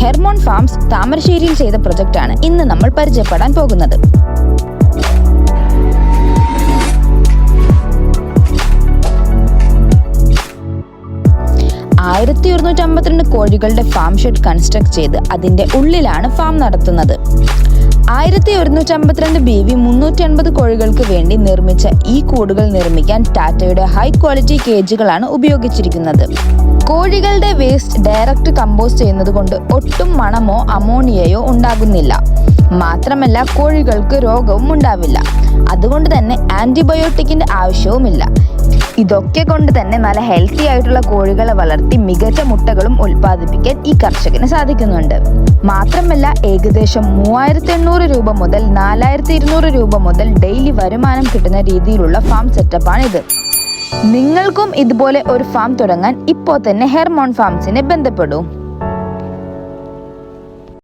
Hermon farms താമരശ്ശേരിയിൽ ചെയ്ത പ്രൊജക്റ്റാണ് ഇന്ന് നമ്മൾ പരിചയപ്പെടാൻ പോകുന്നത്. ആയിരത്തി ഒരുന്നൂറ്റി അമ്പത്തിരണ്ട് കോഴികളുടെ ഫാം ഷെഡ് കൺസ്ട്രക്ട് ചെയ്ത് അതിന്റെ ഉള്ളിലാണ് ഫാം നടത്തുന്നത്. ആയിരത്തി ഒരുന്നൂറ്റി അമ്പത്തിരണ്ട് ബി വി മുന്നൂറ്റി അൻപത് കോഴികൾക്ക് വേണ്ടി നിർമ്മിച്ച ഈ കൂടുകൾ നിർമ്മിക്കാൻ ടാറ്റയുടെ ഹൈ ക്വാളിറ്റി കേജുകളാണ് ഉപയോഗിച്ചിരിക്കുന്നത്. കോഴികളുടെ വേസ്റ്റ് ഡയറക്റ്റ് കമ്പോസ്റ്റ് ചെയ്യുന്നത് കൊണ്ട് ഒട്ടും മണമോ അമോണിയയോ ഉണ്ടാകുന്നില്ല. മാത്രമല്ല കോഴികൾക്ക് രോഗവും ഉണ്ടാവില്ല. അതുകൊണ്ട് തന്നെ ആന്റിബയോട്ടിക്കിന്റെ ആവശ്യവുമില്ല. ഇതൊക്കെ കൊണ്ട് തന്നെ നല്ല ഹെൽത്തി ആയിട്ടുള്ള കോഴികളെ വളർത്തി മികച്ച മുട്ടകളും ഉൽപ്പാദിപ്പിക്കാൻ ഈ കർഷകന് സാധിക്കുന്നുണ്ട്. മാത്രമല്ല ഏകദേശം മൂവായിരത്തി എണ്ണൂറ് രൂപ മുതൽ നാലായിരത്തി ഇരുന്നൂറ് രൂപ മുതൽ ഡെയിലി വരുമാനം കിട്ടുന്ന രീതിയിലുള്ള ഫാം സെറ്റപ്പാണിത് നിങ്ങൾക്കും ഇതുപോലെ ഒരു ഫാം തുടങ്ങാൻ ഇപ്പോൾ തന്നെ ഹെർമോൺ ഫാംസിനെ ബന്ധപ്പെടൂ.